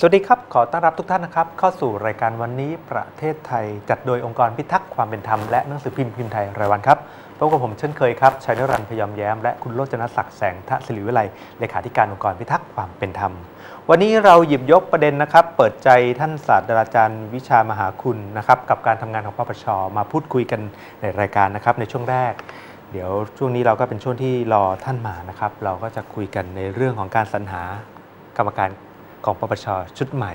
สวัสดีครับ ขอต้อนรับทุกท่านนะครับ เข้าสู่รายการวันนี้ประเทศไทย จัดโดยองค์กรพิทักษ์ความเป็นธรรมและหนังสือพิมพ์พิมพ์ไทยรายวันครับพบกับผมเช่นเคยครับชัยนรันพยอมแย้มและคุณโรจนศักดิ์แสงทศิริวิไลเลขาธิการองค์กรพิทักษ์ความเป็นธรรม วันนี้เราหยิบยกประเด็นนะครับ เปิดใจท่านศาสตราจารย์วิชามหาคุณนะครับกับการทำงานของปปชมาพูดคุยกันในรายการนะครับในช่วงแรกเดี๋ยวช่วงนี้เราก็เป็นช่วงที่รอท่านมานะครับ เราก็จะคุยกันในเรื่องของการสรรหากรรมการ ของปปชชุดใหม่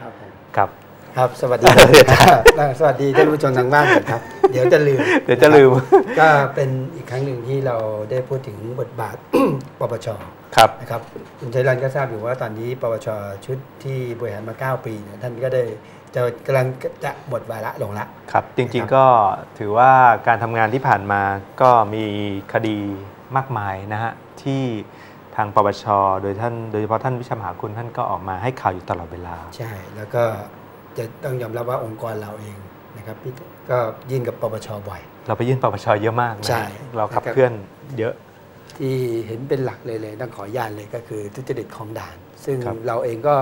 ครับผมครับครับสวัสดีครับสวัสดีท่านผู้ชมทางบ้านก่อนครับ เดี๋ยวจะลืมเดี๋ยวจะลืม ก็เป็นอีกครั้งหนึ่งที่เราได้พูดถึงบทบาทปปชครับนะครับคุณชัยรันก็ทราบอยู่ว่าตอนนี้ปปชชุดที่บริหารมา 9 ปีเนี่ยท่านก็ได้จะกำลังจะหมดวาระลงละครับ จริงครับๆก็ถือว่าการทำงานที่ผ่านมาก็มีคดีมากมายนะฮะที่ ทางปปชโดยท่านโดยเฉพาะท่านวิชามหาคุณท่านก็ออกมาให้ข่าวอยู่ตลอดเวลา ใช่ แล้วก็จะต้องยอมรับว่าองค์กรเราเองนะครับพี่ก็ยื่นกับปปชบ่อย เราไปยื่นปปชเยอะมากนะใช่เราขับนะครับเคลื่อนเยอะ ที่เห็นเป็นหลักเลยเลยต้องขออนุญาตเลยก็คือทุจริตของด่าน ซึ่งครับเราเองก็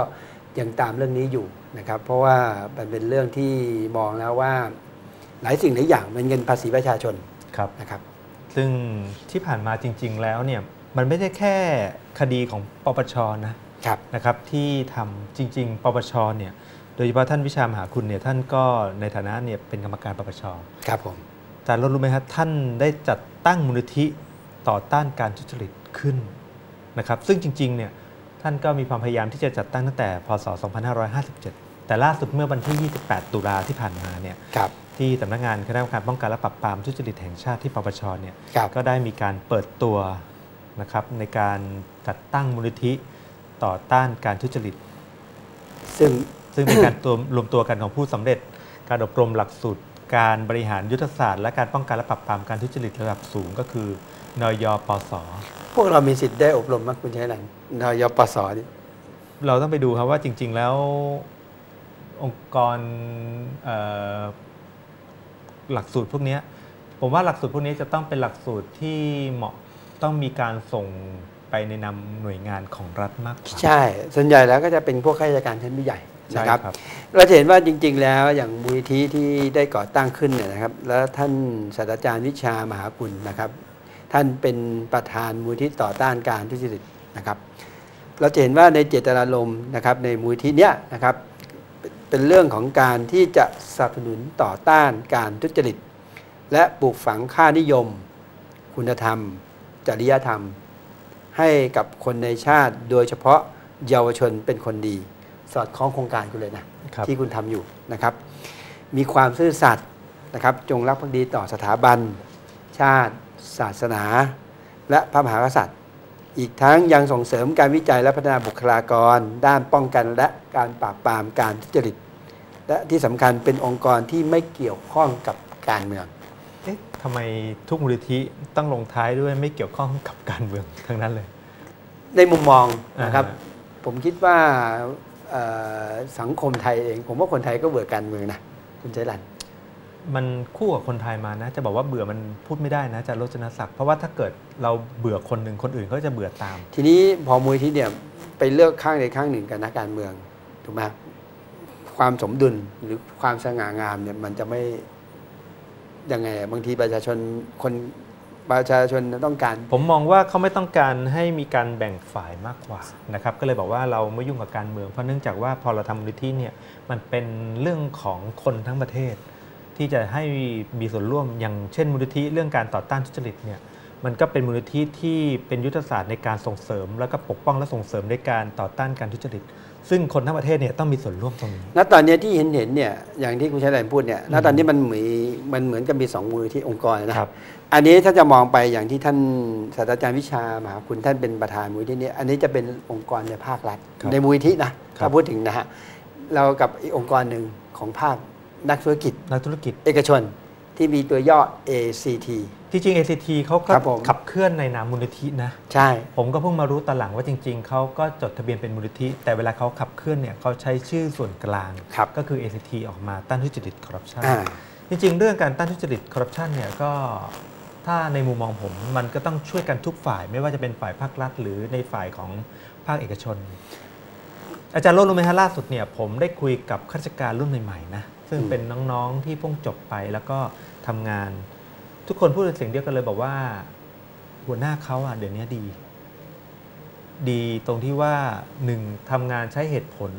ยังตามเรื่องนี้อยู่นะครับ เพราะว่ามันเป็นเรื่องที่มองแล้วว่า หลายสิ่งหลายอย่างมันเงินภาษีประชาชนครับนะครับ ซึ่งที่ผ่านมาจริง ๆ แล้วเนี่ย มันไม่ได้แค่คดีของปปชนะครับนะครับที่ทำจริง ๆ ปปชเนี่ยโดยเฉพาะท่านวิชามหาคุณเนี่ยท่านก็ในฐานะเนี่ยเป็นกรรมการปปชครับผมอาจารย์รถรู้ไหมครับท่านได้จัดตั้งมูลนิธิต่อต้านการทุจริตขึ้นนะครับซึ่งจริงๆเนี่ยท่านก็มีความพยายามที่จะจัดตั้งตั้งแต่พศ 2557 แต่ล่าสุดเมื่อวันที่ 28 ตุลาที่ผ่านมาเนี่ยครับที่สำนักงานคณะกรรมการป้องกันและปราบปรามทุจริตแห่งชาติที่ปปชเนี่ยครับก็ได้มีการเปิดตัว นะครับในการจัดตั้งมูลนิธิต่อต้านการทุจริต ซึ่งซึ่งเป็นการตัวรวมตัวกันของผู้สำเร็จ การอบรมหลักสูตรการบริหารยุทธศาสตร์ และการป้องกันและปราบปรามการทุจริตระดับสูงก็คือนยปสพวกเรามีสิทธิ์ได้อบรมมั้ยคุณชัยรันนยปสนี่เราต้องไปดูครับว่าจริง ๆ แล้วองค์กรเอ่อหลักสูตรพวกเนี้ยผมว่าหลักสูตรพวกนี้จะต้องเป็นหลักสูตรที่เหมาะ ต้องมีการส่งไปในนำหน่วยงานของรัฐมากกว่า ใช่ ส่วนใหญ่แล้วก็จะเป็นพวกข้าราชการชั้นผู้ใหญ่ใช่นะครับครับ เราจะเห็นว่าจริง ๆ แล้วอย่างมูลนิธิที่ได้ก่อตั้งขึ้นเนี่ยนะครับ แล้วท่านศาสตราจารย์วิชามหาคุณนะครับ ท่านเป็นประธานมูลที่ต่อต้านการทุจริตนะครับ เราจะเห็นว่าในเจตนารมณ์นะครับในมูลที่เนี้ยนะครับเป็นเป็นเรื่องของการที่จะสนับสนุนต่อต้านการทุจริต และปลูกฝังค่านิยม คุณธรรม จริยธรรม ให้กับคนในชาติ โดยเฉพาะเยาวชนเป็นคนดี สอดคล้องโครงการคุณเลยนะครับที่คุณทำอยู่นะครับ มีความซื่อสัตย์นะครับ จงรักภักดีต่อสถาบัน ชาติ ศาสนา และพระมหากษัตริย์ อีกทั้งยังส่งเสริมการวิจัยและพัฒนาบุคลากร ด้านป้องกันและการปราบปรามการทุจริตและที่สำคัญเป็นองค์กรที่ไม่เกี่ยวข้องกับการเมืองเอ๊ะทำไมทุกมูลนิธิต้องลงท้ายด้วยไม่เกี่ยวข้องกับการเมืองทั้งนั้นเลย ในมุมมองนะครับอ่าฮะผมคิดว่าเอ่อสังคมไทยเอง ผมว่าคนไทยก็เบื่อการเมืองนะคุณใจรันมันคู่กับคนไทยมานะ จะบอกว่าเบื่อมันพูดไม่ได้นะอาจารย์โรจนศักดิ์เพราะว่าถ้าเกิดเราเบื่อคนหนึ่งคนอื่นก็จะเบื่อตาม ทีนี้พอมูลที่เนี่ยไปเลือกข้างใดข้างหนึ่งกับนักการเมืองถูกไหมความสมดุลหรือความสง่างามเนี่ยมันจะไม่ ยังไงบางทีประชาชนคนประชาชนต้องการ ผมมองว่าเขาไม่ต้องการให้มีการแบ่งฝ่ายมากกว่านะครับก็เลยบอกว่าเราไม่ยุ่งกับการเมืองเพราะเนื่องจากว่าพอเราทำมูลนิธิเนี่ยมันเป็นเรื่องของคนทั้งประเทศ ที่จะให้มีส่วนร่วมอย่างเช่นมูลนิธิเรื่องการต่อต้านทุจริตเนี่ยมันก็เป็นมูลนิธิที่เป็นยุทธศาสตร์ในการส่งเสริม แล้วก็ปกป้องและส่งเสริมในการต่อต้านการทุจริต ซึ่งคนทั้งประเทศเนี่ยต้องมีส่วนร่วมตรงนี้ณตอนเนี้ยที่เห็นเห็นเนี่ยอย่างที่คุณชัยรันพูดเนี่ยณตอนนี้มันมีมันเหมือนกับมีสองมือที่องค์กรนะครับ อันนี้ถ้าจะมองไปอย่างที่ท่านศาสตราจารย์วิชามหาคุณท่านเป็นประธานมูลที่นี้อันนี้จะเป็นองค์กรในภาครัฐครับในมูลที่นะครับถ้าพูดถึงนะฮะเรากับอีกองค์กรหนึ่งของภาคนักธุรกิจ นักธุรกิจ เอกชนที่มีตัวย่อ ACT ที่จริง ACT เขาก็ครับผม ขับเคลื่อนในนามมูลนิธินะ ใช่ ผมก็เพิ่งมารู้ตอนหลังว่าจริง ๆ เขาก็จดทะเบียนเป็นมูลนิธิ แต่เวลาเขาขับเคลื่อนเนี่ยเขาใช้ชื่อส่วนกลาง ครับก็คือ ACT ออกมาต้านทุจริตคอร์รัปชันอ่าจริง ๆ เรื่องการต้านทุจริตคอร์รัปชันเนี่ยก็ถ้าในมุมมองผมมันก็ต้องช่วยกันทุกฝ่าย ไม่ว่าจะเป็นฝ่ายภาครัฐ หรือในฝ่ายของภาคเอกชน อาจารย์โรจน์รู้ไหมฮะล่าสุดเนี่ยผมได้คุยกับข้าราชการรุ่นใหม่ๆนะซึ่งอืมเป็นน้องๆที่เพิ่งจบไปแล้วก็ทำงาน ทุกคนพูดเป็นเสียงเดียวกันเลยบอกว่า หัวหน้าเขาอะเดี๋ยวนี้ดี ดีตรงที่ว่าหนึ่งทำงานใช้เหตุผล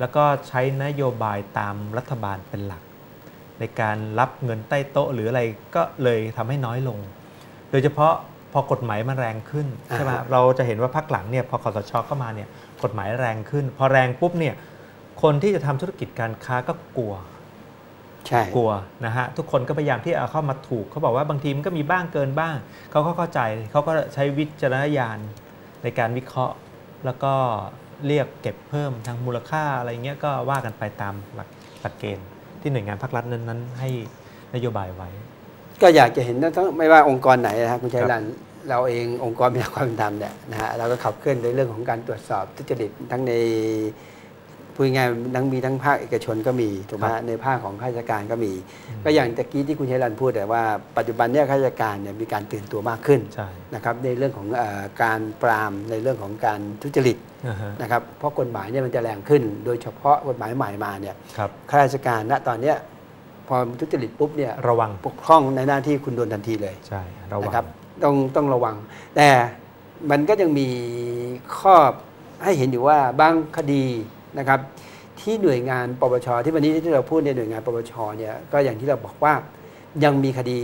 แล้วก็ใช้นโยบายตามรัฐบาลเป็นหลัก ในการรับเงินใต้โต๊ะหรืออะไรก็เลยทำให้น้อยลง โดยเฉพาะพอกฎหมายมันแรงขึ้นใช่ไหมอ่าฮะเราจะเห็นว่าพักหลังเนี่ยพอคอสชเข้ามาเนี่ยกฎหมายแรงขึ้น พอแรงปุ๊บเนี่ยคนที่จะทำธุรกิจการค้าก็กลัวใช่ กลัวนะฮะทุกคนก็พยายามที่เอาเข้ามาถูกเขาบอกว่าบางทีมันก็มีบ้างเกินบ้างเขาก็เข้าใจเขาก็ใช้วิจารณญาณในการวิเคราะห์ แล้วก็เรียกเก็บเพิ่มทางมูลค่าอะไรเงี้ยก็ว่ากันไปตามหลักหลักเกณฑ์ ที่หน่วยงานภาครัฐนั้นๆ ให้นโยบายไว้ ก็อยากจะเห็นนะทั้งไม่ว่าองค์กรไหนนะครับคุณชัยครับรันเราเององค์กรมีความเป็นธรรมเนี่ยนะฮะเราก็ขับเคลื่อนในเรื่องของการตรวจสอบทุจริตทั้งใน พูดง่ายๆทั้งมีทั้งภาคเอกชนก็มีถูกไหมฮะในภาคของข้าราชการก็มี ก็อย่างตะกี้ที่คุณชัยรันพูดแต่ว่าปัจจุบันเนี่ยข้าราชการเนี่ยมีการตื่นตัวมากขึ้นใช่นะครับในเรื่องของเออการปรามในเรื่องของการทุจริตอ่าฮะนะครับเพราะกฎหมายเนี่ยมันจะแรงขึ้น โดยเฉพาะกฎหมายใหม่มาเนี่ยครับข้าราชการณตอนเนี้ยพอทุจริตปุ๊บเนี่ยระวังปกครองในหน้าที่คุณโดนทันทีเลยใช่ระวังนะครับต้องต้องระวัง แต่มันก็ยังมีข้อให้เห็นอยู่ว่าบางคดี นะครับที่หน่วยงานปปชที่วันนี้ที่เราพูดในหน่วยงานปปชเนี่ยก็อย่างที่เราบอกว่ายังมีคดี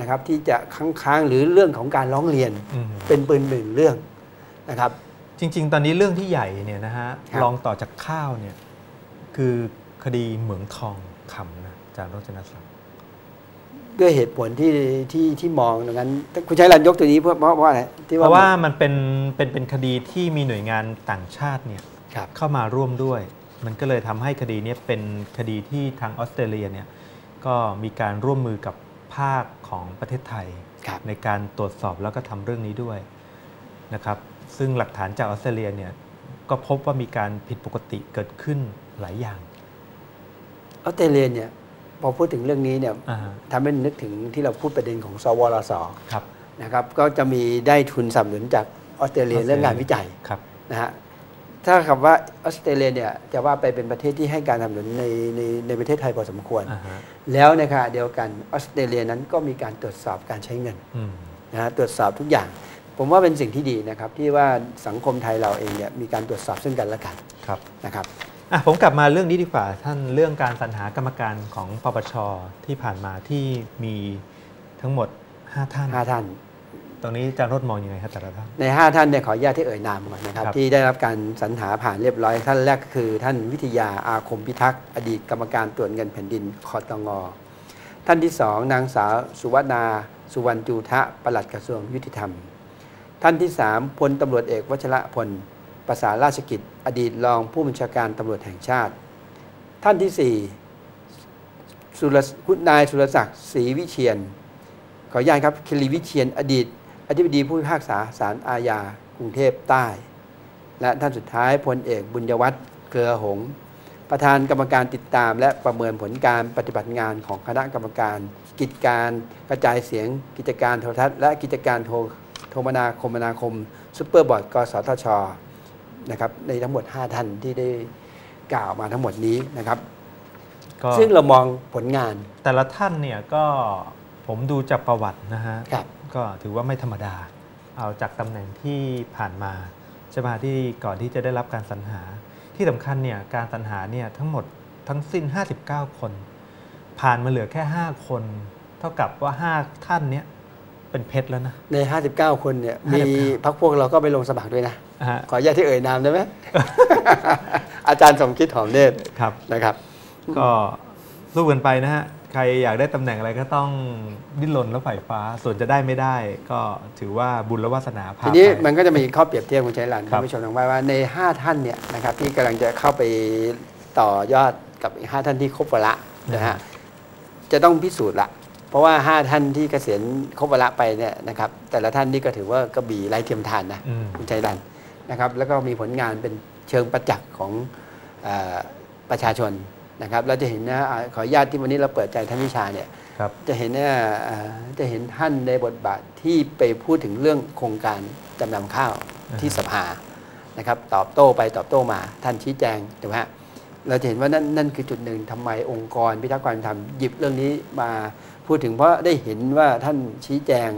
นะครับที่จะค้างๆหรือเรื่องของการร้องเรียนอืมเป็นปืนหนึ่งเรื่องนะครับ จริง ๆ ตอนนี้เรื่องที่ใหญ่เนี่ยนะฮะครับลองต่อจากข้าวเนี่ยคือคดีเหมืองทองคำนะอาจารย์โรจนศักดิ์ด้วยเหตุผลที่ที่ที่มองดังนั้นคุณใช้รันยกตัวนี้เพราะเพราะเพราะอะไรที่เพราะว่ามันเป็นเป็นเป็นคดีที่มีหน่วยงานต่างชาติเนี่ยครับ เข้ามาร่วมด้วย มันก็เลยทำให้คดีเนี้เป็นคดีที่ทางออสเตรเลียเนี่ยก็มีการร่วมมือกับภาคของประเทศไทยครับในการตรวจสอบแล้วก็ทำเรื่องนี้ด้วยนะครับซึ่งหลักฐานจากออสเตรเลียเนี่ยก็พบว่ามีการผิดปกติเกิดขึ้นหลายอย่างออสเตรเลียเนี่ยพอพูดถึงเรื่องนี้เนี่ยอ่าฮะทำให้นึกถึงที่เราพูดประเด็นของสวรสครับนะครับ ก็จะมีได้ทุนสนับสนุนจากออสเตรเลียออสเตรเลียเรื่องงานวิจัยครับนะฮะ ถ้าคำว่าออสเตรเลียเนี่ยจะว่าไปเป็นประเทศที่ให้การสนับสนุนในในในประเทศไทยพอสมควรอ่าฮะแล้วในขณะเดียวกันออสเตรเลียนั้นก็มีการตรวจสอบการใช้เงินอืมนะฮะตรวจสอบทุกอย่าง ผมว่าเป็นสิ่งที่ดีนะครับ ที่ว่าสังคมไทยเราเองเนี่ยมีการตรวจสอบซึ่งกันและกันครับนะครับอะผมกลับมาเรื่องนี้ดีกว่าท่านเรื่องการสรรหากรรมการของปปชที่ผ่านมาที่มีทั้งหมด 5 ท่านห้าท่าน ตรงนี้อาจารย์รถมองยังไงครับแต่ละท่านใน 5 ท่านเนี่ยขออนุญาตที่เอ่ยนามก่อนนะครับ ครับ ที่ได้รับการสรรหาผ่านเรียบร้อย ท่านแรกก็คือ ท่านวิทยาอาคมพิทักษ์อดีตกรรมการตรวจเงินแผ่นดินคอตงท่านที่สองนางสาวสุวรรณาสุวรรณจูทะปลัดกระทรวงยุติธรรม ท่านที่สามพลตำรวจเอกวชระพลประสานราชกิจ อดีตรองผู้บัญชาการตำรวจแห่งชาติ ท่านที่สี่สุรคุณนายสุรศักดิ์ศรีวิเชียน ขออนุญาตครับคิรีวิเชียนอดีต อธิบดีผู้พิพากษาศาลอาญากรุงเทพใต้ และท่านสุดท้ายพลเอกบุญยวัฒน์เกลือหงส์ประธานกรรมการติดตาม และประเมินผลการปฏิบัติงานของคณะกรรมการ กิจการกระจายเสียง กิจการโทรทัศน์ และกิจการโทรโทรมนาคมนาคมซุปเปอร์บอร์ดกสทชนะครับในทั้งหมด 5 ท่านที่ได้กล่าวมาทั้งหมดนี้นะครับก็ซึ่งเรามองผลงานแต่ละท่านเนี่ยก็ผมดูจากประวัตินะฮะครับ ก็ถือว่าไม่ธรรมดา เอาจากตำแหน่งที่ผ่านมาใช่ไหมที่ก่อนที่จะได้รับการสรรหา ที่สำคัญเนี่ยการสรรหาเนี่ยทั้งหมดทั้งสิ้น 59 คน ผ่านมาเหลือแค่ 5 คน เท่ากับว่า 5 ท่านเนี้ยเป็นเพชรแล้วนะ ใน 59 คนเนี่ยมี59พักพวกเราก็ไปลงสมัครด้วยนะฮะขออนุญาตที่เอ่ยนามได้ไหมอาจารย์สมคิดหอมเนตรครับนะครับ ก็สู้กันไปนะฮะ ใครอยากได้ตำแหน่งอะไรก็ต้องดิ้นรนแล้วฝ่ายฟ้า ส่วนจะได้ไม่ได้ ก็ถือว่าบุญและวาสนาพาทีนี้ไป มันก็จะมีข้อเปรียบเทียบคุณชัยรันครัท่าบนผู้ชมทางบ้านว่าใน 5 ท่านเนี่ยนะครับที่กำลังจะเข้าไปต่อยอดกับอีก5ท่านที่ครบวาระนะฮะจะต้องพิสูจน์ละ เพราะว่า 5 ท่านที่เกษียณครบวาระไปเนี่ยนะครับแต่ละท่านนี่ก็ถือว่ากระบี่ไร้เทียมทานนะอืม คุณชัยรันนะครับแล้วก็มีผลงานเป็นเชิงประจักษ์ของเออประชาชน นะครับเราจะเห็นนะอ่าขออนุญาตที่วันนี้เราเปิดใจท่านวิชาเนี่ยครับจะเห็นเนี่ยเอ่อจะเห็นท่านในบทบาทที่ไปพูดถึงเรื่องโครงการจำนำข้าวที่สภานะครับตอบโต้ไปตอบโต้มาท่านชี้แจงถูกไหมฮะเราจะเห็นว่านั่นนั่นคือจุดหนึ่งทำไมองค์กรพิทักษ์ความยุติธรรมหยิบเรื่องนี้มาพูดถึงเพราะได้เห็นว่าท่านชี้แจง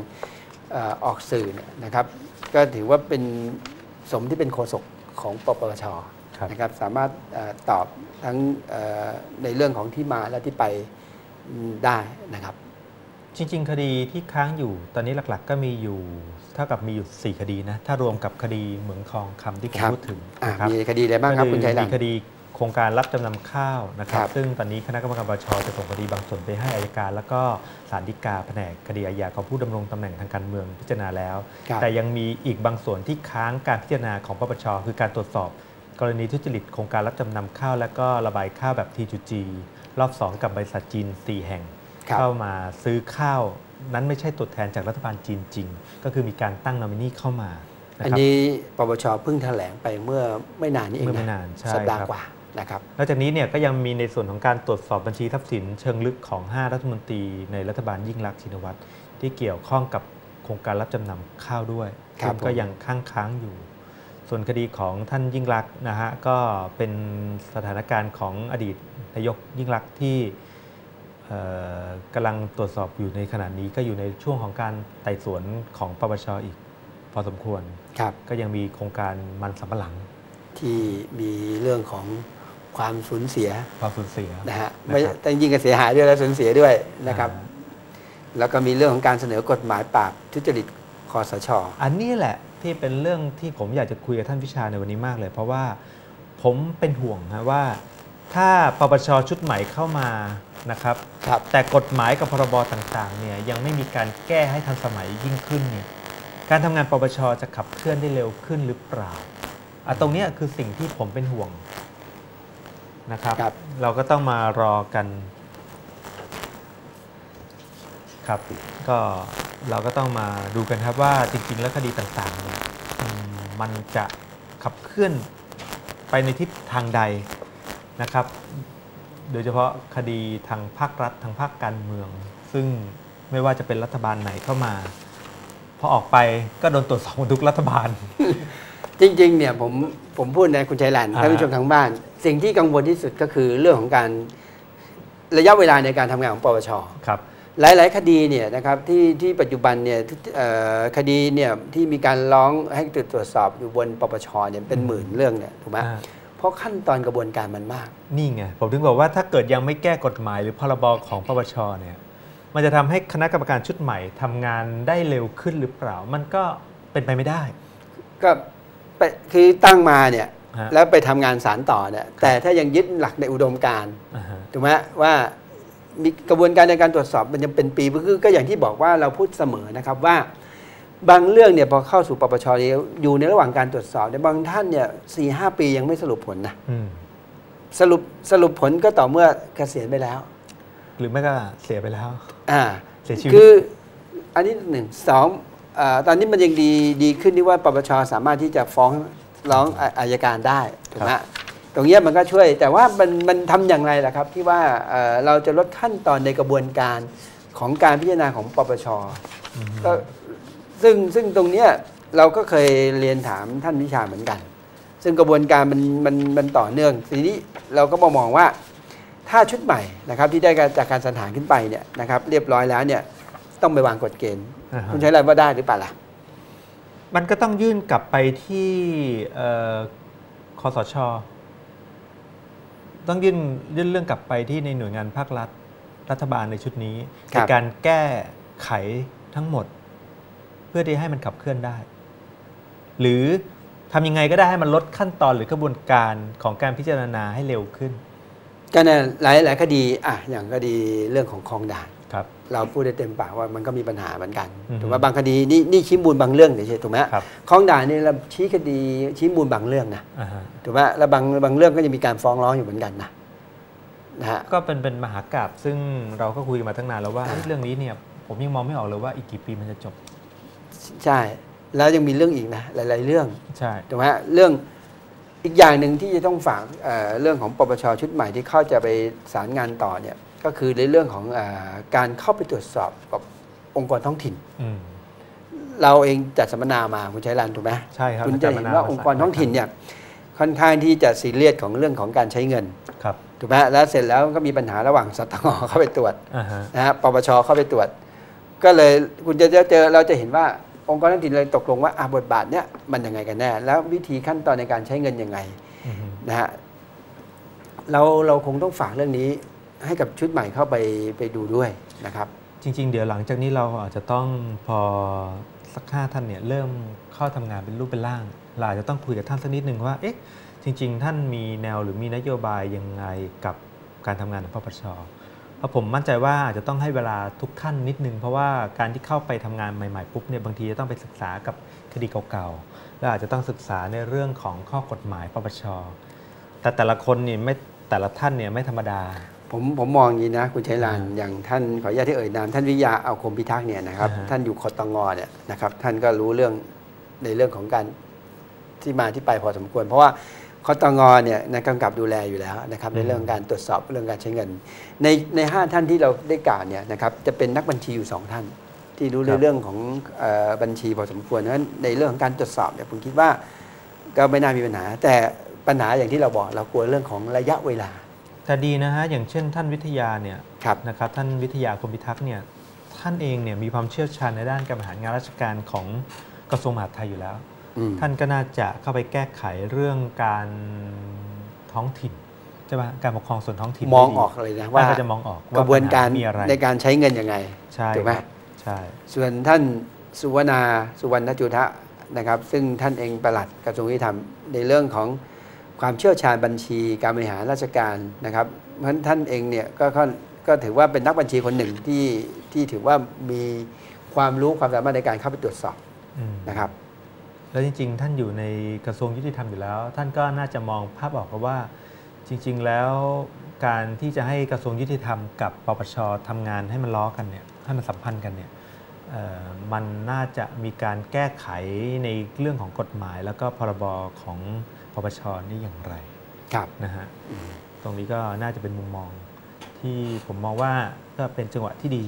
เอ่อออกสื่อเนี่ยนะครับ ก็ถือว่าเป็นสมที่เป็นโฆษกของปปชครับ นะครับสามารถเออตอบทั้งเอ่อในเรื่องของที่มาและที่ไปได้นะครับ จริง ๆ คดีที่ค้างอยู่ตอนนี้หลักๆ ก็มีอยู่เท่ากับมีอยู่ 4 คดีนะถ้ารวมกับคดีเหมืองทองคำที่ผมครับพูดถึงอะนะครับมีคดีอะไรบ้างครับก็คุณชัยรัมีนคดีโครงการรับจำนำข้าวนะครัครับบซึ่งตอนนี้คณะกรรมการปปชจะส่งคดีบางส่วนไปให้อายการ แล้วก็ศาลฎีกาแผนกคดีอาญาของผู้ดำรงตำแหน่งทางการเมืองพิจารณาแล้วครับแต่ยังมีอีกบางส่วนที่ค้างการพิจารณาของปปชคือการตรวจสอบ กรณีทุจริตโครงการรับจำนำข้าว และก็ระบายข้าวแบบ T2G รอบ 2 กับบริษัทจีน 4 แห่งครับเข้ามาซื้อข้าวนั้นไม่ใช่ตัวแทนจากรัฐบาลจีนจริง ก็คือมีการตั้งนอมินีเข้ามานะอันครับนี้ปปชเพิ่งแถลงไปเมื่อไม่นานนี้เองเมื่อไม่นะนานใช่สัปดาห์ครับกว่านะครับนอกจากนี้เนี่ยก็ยังมีในส่วนของการตรวจสอบบัญชีทรัพย์สินเชิงลึกของ 5 รัฐมนตรีในรัฐบาลยิ่งรักษณ์ชินวัตรที่เกี่ยวข้องกับโครงการรับจำนำข้าวด้วยครับซึ่งก็ผมยังค้างค้างอยู่ ส่วนคดีของท่านยิ่งรักษณ์นะฮะก็เป็นสถานการณ์ของอดีตนายกยิ่งรักษณ์ที่เอ่อกำลังตรวจสอบอยู่ในขณะนี้ก็อยู่ในช่วงของการไต่สวนของปปชอีกพอสมควรครับก็ยังมีโครงการมันสำปะหลัง ที่มีเรื่องของความสูญเสียความสูญเสียนะฮะนะครับไม่แต่ยิ่งกับเสียหายด้วยและสูญเสียด้วยนะครับอ่าแล้วก็มีเรื่องของการเสนอกฎหมายปราบทุจริตคอสช อันนี้แหละ ที่เป็นเรื่องที่ผมอยากจะคุยกับท่านวิชาในวันนี้มากเลย เพราะว่าผมเป็นห่วงนะว่า ถ้าปปชชุดใหม่เข้ามานะครับครับแต่กฎหมายกับพรบต่างๆเนี่ยยังไม่มีการแก้ให้ทันสมัยยิ่งขึ้นเนี่ยการทำงานปปชจะขับเคลื่อนได้เร็วขึ้นหรือเปล่าอะตรงเนี้ยคือสิ่งที่ผมเป็นห่วงนะครับครับเราก็ต้องมารอกันครับก็ เราก็ต้องมาดูกันครับว่าจริง ๆ แล้วคดีต่างๆเนี่ยอืมมันจะขับเคลื่อนไปในทิศทางใดนะครับ โดยเฉพาะคดีทางภาครัฐทางภาคการเมือง ซึ่งไม่ว่าจะเป็นรัฐบาลไหนเข้ามาพอออกไปก็โดนตรวจสอบหมดทุกรัฐบาล จริง ๆ เนี่ยผมผมพูดนะคุณชัยรันอ่าท่านผู้ชมทางบ้าน สิ่งที่กังวลที่สุดก็คือเรื่องของการระยะเวลาในการทำงานของปปชครับ หลาย ๆ คดีเนี่ยนะครับที่ที่ปัจจุบันเนี่ยที่เอ่อคดีเนี่ยที่มีการร้องให้ตรวจสอบอยู่บนปปชเนี่ยเป็นหมื่นเรื่องเนี่ยถูกไหมอ่าเพราะขั้นตอนกระบวนการมันมาก นี่ไง ผมถึงบอกว่าถ้าเกิดยังไม่แก้กฎหมายหรือพรบของปปชเนี่ยมันจะทำให้คณะกรรมการชุดใหม่ทำงานได้เร็วขึ้นหรือเปล่า มันก็เป็นไปไม่ได้ ก็ไปคือตั้งมาเนี่ยฮะแล้วไปทำงานสารต่อเนี่ยแต่ถ้ายังยึดหลักในอุดมการณ์อ่าฮะถูกไหมว่า มีกระบวนการในการตรวจสอบมันยังเป็นปีคือก็อย่างที่บอกว่าเราพูดเสมอนะครับว่า บางเรื่องเนี่ยพอเข้าสู่ปปชเนี่ยอยู่ในระหว่างการตรวจสอบเนี่ยบางท่านเนี่ยสี่ห้าปียังไม่สรุปผลนะอืมสรุปสรุปผลก็ต่อเมื่อเกษียณไปแล้ว หรือไม่ก็เสียไปแล้วอ่าเสียชีวิตคืออันนี้หนึ่งสองอาตอนนี้มันยังดีดีขึ้นที่ว่าปปชสามารถที่จะฟ้องร้องอ่าอายการได้ถูกไหม ตรงเนี้ยมันก็ช่วย แต่ว่ามันมันทำอย่างไรล่ะครับ ที่ว่าเอ่อเราจะลดขั้นตอนในกระบวนการของการพิจารณาของปปชอืมก็ซึ่งซึ่งตรงเนี้ยเราก็เคยเรียนถามท่านวิชาเหมือนกัน ซึ่งกระบวนการมันมันมันต่อเนื่องทีนี้เราก็มามองว่าถ้าชุดใหม่นะครับที่ได้จากการสรรหาขึ้นไปเนี่ยนะครับเรียบร้อยแล้วเนี่ยต้องไปวางกฎเกณฑ์อ่าฮะคุณใช้อะไรว่าได้หรือเปล่าล่ะมันก็ต้องยื่นกลับไปที่เอ่อคอสช ต้องยื่นยื่นเรื่องกลับไปที่ในหน่วยงานภาครัฐรัฐบาลในชุดนี้ครัในบการแก้ไขทั้งหมด เพื่อที่ให้มันขับเคลื่อนได้ หรือทำยังไงก็ได้ให้มันลดขั้นตอนหรือกระบวนการของการพิจารณาให้เร็วขึ้นก็ในหลายหลายคดีอะอย่างคดีเรื่องของคลองด่านครับ เราพูดได้เต็มปากว่ามันก็มีปัญหาเหมือนกันอือฮึถูกไหมบางคดีนี่นี่ชี้มูลบางเรื่องเฉยๆถูกไหมครับคลองด่านนี่เราชี้คดีชี้มูลบางเรื่องนะอ่าฮะถูกไหมแล้วบางบางเรื่องก็จะมีการฟ้องร้องอยู่เหมือนกันนะนะฮะก็เป็นเป็นมหากราบซึ่งเราก็คุยกันมาตั้งนานแล้วว่าอ่าเฮ้ยเรื่องนี้เนี่ยผมยังมองไม่ออกเลยว่าอีกกี่ปีมันจะจบ ใช่ แล้วยังมีเรื่องอีกนะหลาย ๆ เรื่องใช่ถูกไหมฮะเรื่องอีกอย่างหนึ่งที่จะต้องฝากเอ่อเรื่องของปปชชุดใหม่ที่เข้าจะไปสารงานต่อเนี่ย ก็คือในเรื่องของเออการเข้าไปตรวจสอบกับองค์กรท้องถิ่นอืมเราเองจัดสัมมนามาคุณชัยรันถูกไหมใช่ครับคุณจะเห็นว่าองค์กรท้องถิ่นเนี่ยค่อนข้างที่จะซีเรียสของเรื่องของการใช้เงินครับถูกไหมแล้วเสร็จแล้วก็มีปัญหาระหว่างสตงเข้าไปตรวจอ่าฮะนะฮะปปชเข้าไปตรวจ ก็เลยคุณจะเจอเจอเราจะเห็นว่าองค์กรท้องถิ่นเลยตกลงว่าอะบทบาทเนี่ยมันยังไงกันแน่แล้ววิธีขั้นตอนในการใช้เงินยังไงอือฮึนะฮะเราเราคงต้องฝากเรื่องนี้ ให้กับชุดใหม่เข้าไปไปดูด้วยนะครับ จริง ๆ เดี๋ยวหลังจากนี้เราอาจจะต้องพอสักห้าท่านเนี่ยเริ่มเข้าทำงานเป็นรูปเป็นร่าง เราอาจจะต้องคุยกับท่านสักนิดหนึ่งว่าเอ๊ะจริง ๆ ท่านมีแนวหรือมีนโยบายยังไงกับการทำงานของปปชเพราะผมมั่นใจว่าอาจจะต้องให้เวลาทุกท่านนิดนึง เพราะว่าการที่เข้าไปทำงานใหม่ๆปุ๊บเนี่ยบางทีจะต้องไปศึกษากับคดีเก่าๆ แล้วอาจจะต้องศึกษาในเรื่องของข้อกฎหมายปปชแต่แต่ละคนนี่ไม่แต่ละท่านเนี่ยไม่ธรรมดา ผมผมมองอย่างนี้นะคุณชัยรานอ่าอย่างท่านขออนุญาตที่เอ่ยนามท่านวิทยาเอาคมพิทักษ์เนี่ยนะครับอ่าฮะท่านอยู่คอตงเนี่ยนะครับ ท่านก็รู้เรื่องในเรื่องของการที่มาที่ไปพอสมควร เพราะว่าคอตงเนี่ยนะกำกับดูแลอยู่แล้วนะครับ ในเรื่องการตรวจสอบเรื่องการใช้เงิน ในในห้าท่านที่เราได้กล่าวเนี่ยนะครับจะเป็นนักบัญชีอยู่สองท่าน ที่รู้ในเรื่องของเออบัญชีพอสมควรนั้นในเรื่องของการตรวจสอบเนี่ยผมคิดว่าก็ไม่น่ามีปัญหา แต่ปัญหาอย่างที่เราบอกเรากลัวเรื่องของระยะเวลา แต่ดีนะฮะอย่างเช่นท่านวิทยาเนี่ยครับนะครับท่านวิทยาคมพิทักษ์เนี่ยท่านเองเนี่ยมีความเชี่ยวชาญในด้านการบริหารงานราชการของกระทรวงมหาดไทยอยู่แล้วอืมท่านก็น่าจะเข้าไปแก้ไขเรื่องการท้องถิ่นใช่ไหมการปกครองส่วนท้องถิ่นมองได้ดีออกเลยนะว่าว่าก็จะมองออกกระบวนการปัญหมีอะไรในการใช้เงินยังไงใช่ถูกไหมครับใช่ส่วนท่านสุวรรณาสุวรรณจุทะนะครับ ซึ่งท่านเองประหลัดกระทรวงยุติธรรมในเรื่องของ ความเชี่ยวชาญบัญชีการบริหารราชการนะครับ เพราะฉะนั้นท่านเองเนี่ยก็ก็ก็ถือว่าเป็นนักบัญชีคนหนึ่งที่ที่ถือว่ามีความรู้ความสามารถในการเข้าไปตรวจสอบอืมนะครับแล้วจริง ๆ ท่านอยู่ในกระทรวงยุติธรรมอยู่แล้ว ท่านก็น่าจะมองภาพออกครับว่า จริง ๆ แล้วการที่จะให้กระทรวงยุติธรรมกับปปชทำงานให้มันล้อกันเนี่ยให้มันสัมพันธ์กันเนี่ยเอ่อมันน่าจะมีการแก้ไขในเรื่องของกฎหมาย แล้วก็พรบของ ปปชนี่อย่างไรครับนะฮะตรงนี้ก็น่าจะเป็นมุมมองที่ผมมองว่าก็เป็นจังหวะที่ดี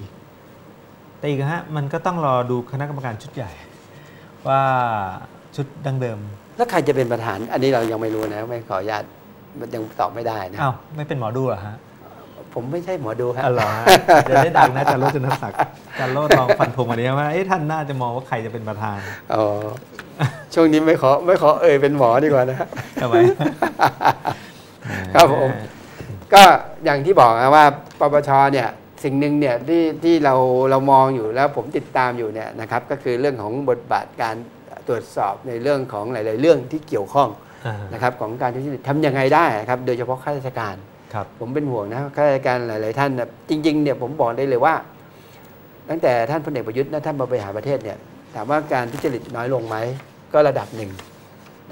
แต่อีกนะฮะมันก็ต้องรอดูคณะกรรมการชุดใหญ่ ว่าชุดดังเดิม แล้วใครจะเป็นประธาน อันนี้เรายังไม่รู้นะ ไม่ขออนุญาตมันยังตอบไม่ได้นะอ้าวไม่เป็นหมอดูเหรอฮะผมไม่ใช่หมอดูครับอ๋อเหรอฮะจะได้ดังนะอาจารย์โรจนศักดิ์อาจารย์โรจน์ลองฟันธงมาดีว่าเอ๊ะท่านน่าจะมองว่าใครจะเป็นประธานอ๋อ ช่วงนี้ไม่ขอไม่ขอเอ่ยเป็นหมอดีกว่านะทำไมครับผมก็อย่างที่บอกนะว่าปปชเนี่ยสิ่งหนึ่งเนี่ยที่ที่เราเรามองอยู่แล้วผมติดตามอยู่เนี่ยนะครับก็คือเรื่องของบทบาทการตรวจสอบในเรื่องของหลาย ๆ เรื่องที่เกี่ยวข้องอ่านะครับของการทุจริตทำยังไงได้ครับโดยเฉพาะข้าราชการครับผมเป็นห่วงนะข้าราชการหลาย ๆ ท่านนะจริง ๆ เนี่ยผมบอกได้เลยว่า ตั้งแต่ท่านพลเอกประยุทธ์นะท่านมาบริหารประเทศเนี่ยถามว่าการทุจริตน้อยลงไหม ก็ระดับหนึ่ง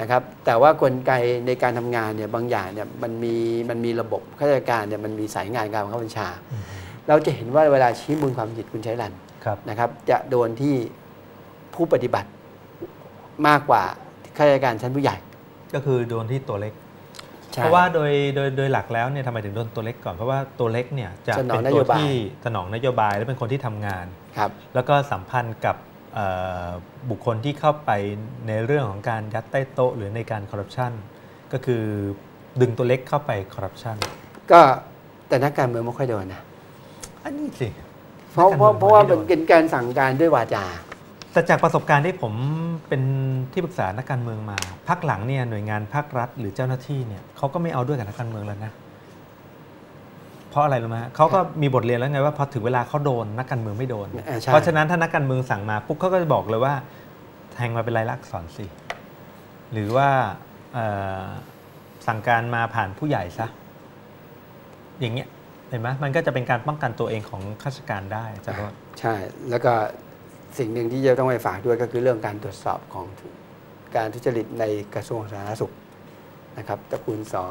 นะครับแต่ว่ากลไกในการทำงานเนี่ยบางอย่างเนี่ยมันมีมันมีระบบข้าราชการเนี่ยมันมีสายงานการบังคับบัญชาอืมเราจะเห็นว่าเวลาชี้มูลความผิดคุณใช้รันครับนะครับจะโดนที่ผู้ปฏิบัติมากกว่าข้าราชการชั้นผู้ใหญ่ ก็คือโดนที่ตัวเล็กใช่เพราะว่าโดยโดยโดยหลักแล้วเนี่ยทำไมถึงโดนตัวเล็กก่อนเพราะว่าตัวเล็กเนี่ยจะสนองเป็นนตัโยวบายที่สนองนโยบายและเป็นคนที่ทำงานครับแล้วก็สัมพันธ์กับเอ่อ บุคคลที่เข้าไปในเรื่องของการยัดใต้โต๊ะ หรือในการคอร์รัปชันก็คือดึงตัวเล็กเข้าไปคอร์รัปชันก็แต่นักการเมืองไม่ค่อยโดนนะอันนี้สิเพราะเพราะเพราะว่านักการเมืองมันเป็นการสั่งการด้วยวาจาแต่จากประสบการณ์ที่ผมเป็นที่ปรึกษานักการเมืองมาพักหลังเนี่ยหน่วยงานภาครัฐ หรือเจ้าหน้าที่เนี่ยเขาก็ไม่เอาด้วยกับนักการเมืองแล้วนะ เพราะอะไรรู้ไหมฮะเขาก็มีบทเรียนแล้วไงว่าพอถึงเวลาเขาโดนนักการเมืองไม่โดนอ่าใช่เพราะฉะนั้นถ้านักการเมืองสั่งมาปุ๊บเขาก็จะบอกเลยว่าแทงมาเป็นลายลักษณ์อักษรสิหรือว่าเอ่อสั่งการมาผ่านผู้ใหญ่ซะอย่างเงี้ยเห็นไหมมันก็จะเป็นการป้องกันตัวเองของข้าราชการได้อาจารย์ว่าใช่ แล้วก็สิ่งหนึ่งที่จะต้องไปฝากด้วยก็คือเรื่องการตรวจสอบของการทุจริตในกระทรวงสาธารณสุขนะครับตระกูลสอ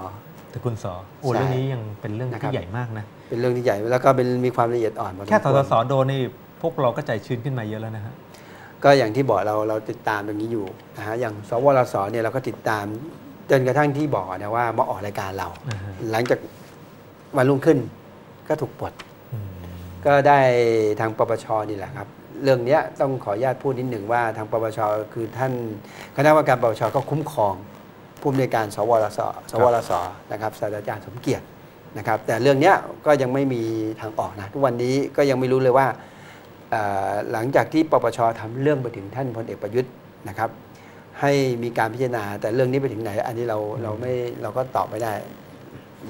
แต่คุณสอโอ้ใช่เรื่องนี้ยังเป็นเรื่องนะครับ ที่ใหญ่มากนะ เป็นเรื่องที่ใหญ่แล้วก็เป็นมีความละเอียดอ่อนพอสมแค่สควรสสโดนนี่พวกเราก็ใจชื้นขึ้นมาเยอะแล้วนะฮะ ก็อย่างที่บอกเราเราติดตามตรงนี้อยู่นะฮะอย่างสวรสเนี่ยเราก็ติดตามจนกระทั่งที่บอกนะว่ามาออกรายการเรา อ่าฮะ หลังจากวันรุ่งขึ้นก็ถูกปลด อืมก็ได้ทางปปชนี่แหละครับ เรื่องเนี้ยต้องขออนุญาตพูดนิดหนึ่งว่าทางปปชคือท่านคณะกรรมการปปชก็คุ้มครอง ผู้อำนวยการสวรสสวรสนะครับศาสตราจารย์สมเกียรตินะครับ แต่เรื่องเนี้ยก็ยังไม่มีทางออกนะทุกวันนี้ก็ยังไม่รู้เลยว่าเอ่อหลังจากที่ปปชทำเรื่องไปถึงท่านพลเอกประยุทธ์นะครับ ให้มีการพิจารณาแต่เรื่องนี้ไปถึงไหน อันนี้เราเราไม่เราก็ตอบไม่ได้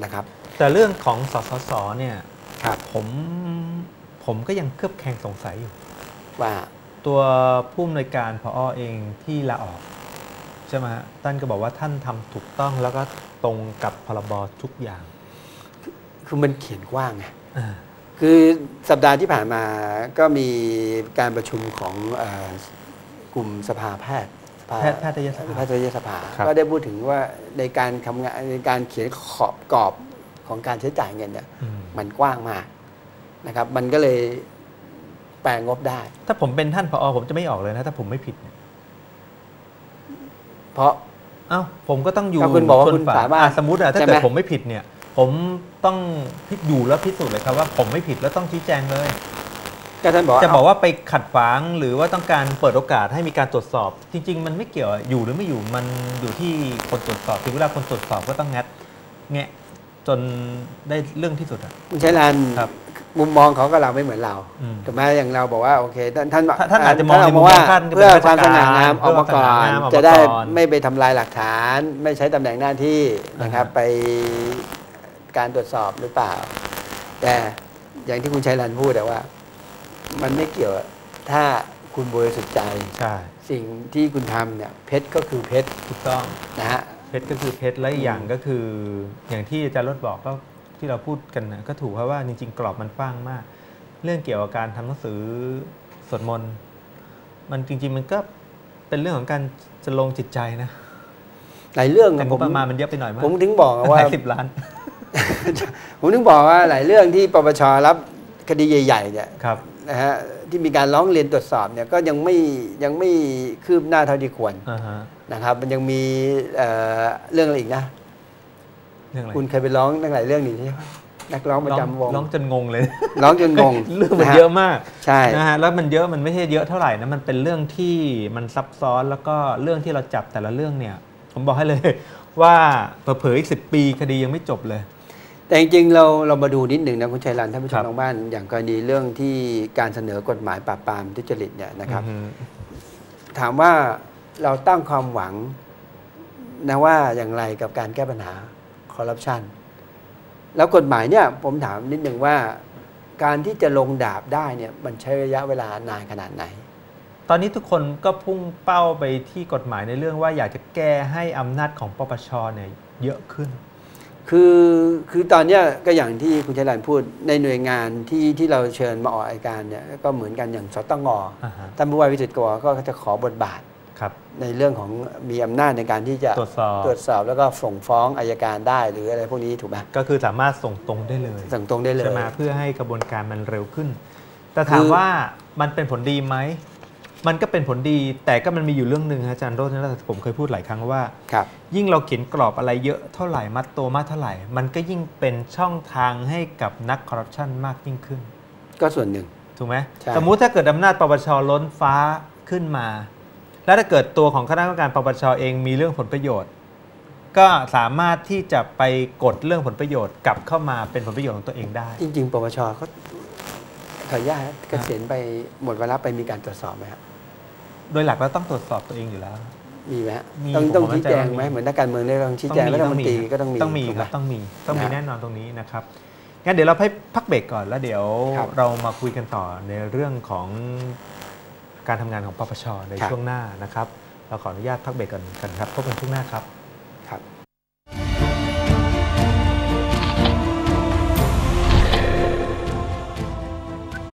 นะครับ แต่เรื่องของสสสเนี่ยครับผมผมก็ยังเคลือบแคลงสงสัยอยู่ ว่าตัวผู้อำนวยการพอเองที่ลาออก ใช่ไหมฮะท่านก็บอกว่าท่านทำถูกต้องแล้วก็ตรงกับพรบทุกอย่าง คือมันเขียนกว้างไงอ่าคือสัปดาห์ที่ผ่านมาก็มีการประชุมของเอ่อกลุ่มสภาแพทย์สภาแพทย์แพทยสภาแพทยสภาครับก็ได้พูดถึงว่าในการทำงานในการเขียนขอบกรอบของการใช้จ่ายเงินเนี่ยอืมมันกว้างมากนะครับ มันก็เลยแปลงงบได้ ถ้าผมเป็นท่านพอผมจะไม่ออกเลยนะ ถ้าผมไม่ผิดเนี่ย เพราะ เอ้าผมก็ต้องอยู่ก็คุณบอกว่าชนคุณฝสามารถอะสมมติอะถ้าใช่ไหม เกิดผมไม่ผิดเนี่ย ผมต้องพิจอยู่แล้วพิสูจน์เลยครับว่าผมไม่ผิดแล้วต้องชี้แจงเลย ก็ท่านบอกว่าจะบอกว่าไปขัดขวางหรือว่าต้องการเปิดโอกาสให้มีการตรวจสอบ จริง ๆ มันไม่เกี่ยวอะอยู่หรือไม่อยู่มันอยู่ที่คนตรวจสอบถึงเวลาคนตรวจสอบก็ต้องงัดแงะจนได้เรื่องที่สุดอะคุณชัยรันครับ มุมมองเขากับเราไม่เหมือนเราอืมถูกไหมอย่างเราบอกว่าโอเคท่านท่านท่านอาจจะมองในมุมว่าของท่านเพื่อเป็นความสง่างามราชการออกมาก่อนเพื่อความสง่างามออกมาจะได้ก่อนไม่ไปทำลายหลักฐาน ไม่ใช้ตำแหน่งหน้าที่นะครับอ่าฮะไปการตรวจสอบหรือเปล่า แต่อย่างที่คุณชัยรันพูดแต่ว่า มันไม่เกี่ยวถ้าคุณบริสุทธิ์ใจใช่สิ่งที่คุณทำเนี่ยเพชรก็คือเพชรถูกต้องนะฮะเพชรก็คือเพชรและอีกอย่างก็คือ อย่างที่อาจารย์รถบอกก็ ที่เราพูดกันนะก็ถูกเพราะว่าจริงๆ กรอบมันกว้างมาก เรื่องเกี่ยวกับการทำหนังสือสวดมนต์มันจริง ๆ มันก็เป็นเรื่องของการจะลงจิตใจนะหลายเรื่องแต่อะงผบมประมาณมันเยอะไปหน่อยมากผมถึงบอกว่าหลายสิบล้าน ผมถึงบอกว่าหลายเรื่องที่ปปชรับคดีใหญ่ๆเนี่ยครับนะฮะที่มีการร้องเรียนตรวจสอบเนี่ยก็ยังไม่ยังไม่คืบหน้าเท่าที่ควรอ่าฮะนะครับ มันยังมีเอ่อเรื่องอะไรอีกนะ เรื่องอะไรคุณเคยไปร้องตั้งหลายเรื่องนี่ใช่ไหมนักร้องประจำวงร้องจนงงเลย ร้องจนงงเรื่องมันฮเยอะมากใช่นะฮะแล้วมันเยอะมันไม่ใช่เยอะเท่าไหร่นะมันเป็นเรื่องที่มันซับซ้อนแล้วก็เรื่องที่เราจับแต่ละเรื่องเนี่ย ผมบอกให้เลยว่าเผลอๆอีกสิปีคดียังไม่จบเลย แต่จริงๆเราเรามาดูนิดหนึ่งนะคุณชัยรันท่านผู้ชครัมบทางบ้าน อย่างกรณีเรื่องที่การเสนอกฎหมายปราบปรามทุจริตเนี่ยนะครับอือฮึถามว่าเราตั้งความหวังนะว่าอย่างไรกับการแก้ปัญหา คอร์รัปชันแล้วกฎหมายเนี่ยผมถามนิดหนึ่งว่า การที่จะลงดาบได้เนี่ยมันใช้ระยะเวลานานขนาดไหน ตอนนี้ทุกคนก็พุ่งเป้าไปที่กฎหมายในเรื่องว่าอยากจะแก้ให้อำนาจของปปชเนี่ยเยอะขึ้น คือคือตอนเนี้ยก็อย่างที่คุณชัยรันพูดในหน่วยงานที่ที่เราเชิญมาออกรายการเนี่ยก็เหมือนกันอย่างสตงอ่าฮะท่านผู้ว่าวิจิตรกรก็จะขอบทบาทครับ ในเรื่องของมีอำนาจในการที่จะตรวจสอบตรวจสอบแล้วก็ส่งฟ้องอายการได้หรืออะไรพวกนี้ถูกไหมก็คือสามารถส่งตรงได้เลยสั่งตรงได้เลยใช่ไหมเพื่อให้กระบวนการมันเร็วขึ้น แต่คืถามอว่ามันเป็นผลดีไหมมันก็เป็นผลดี แต่ก็มันมีอยู่เรื่องหนึ่งฮะอาจารย์โรจน์นะผมเคยพูดหลายครั้งว่าครับยิ่งเราเขียนกรอบอะไรเยอะเท่าไหร่มัดตัวมากเท่าไหร่ มันก็ยิ่งเป็นช่องทางให้กับนักคอร์รัปชันมากยิ่งขึ้น ก็ส่วนหนึ่ง ถูกไหมใช่สมมุติถ้าเกิดอำนาจปปชล้นฟ้าขึ้นมา แล้วถ้าเกิดตัวของคณะกรรมการปปชเองมีเรื่องผลประโยชน์ ก็สามารถที่จะไปกดเรื่องผลประโยชน์กลับเข้ามาเป็นผลประโยชน์ของตัวเองได้ จริง ๆ ปปชเขาขออนุญาตเกษียณไปหมดเวลาไปมีการตรวจสอบไหมครับโดยหลักแล้วต้องตรวจสอบตัวเองอยู่แล้ว มีไหมฮะมีต้องผมต้องมั่ชี้นใจแจงว่ามีไหมเหมือนนักการเมืองเนี่ยต้องชี้แจงรัฐมนตรีก็ต้องมีต้องมีถูกคไหรับต้องมีต้องมีนะแน่นอนตรงนี้นะครับงั้นเดี๋ยวเราให้พักเบรกก่อนแล้วเดี๋ยวครับเรามาคุยกันต่อในเรื่องของ การทำงานของปปชในครับช่วงหน้านะครับ เราขออนุญาตพักเบรกก่อนกันครับพบกันช่วงหน้าครับ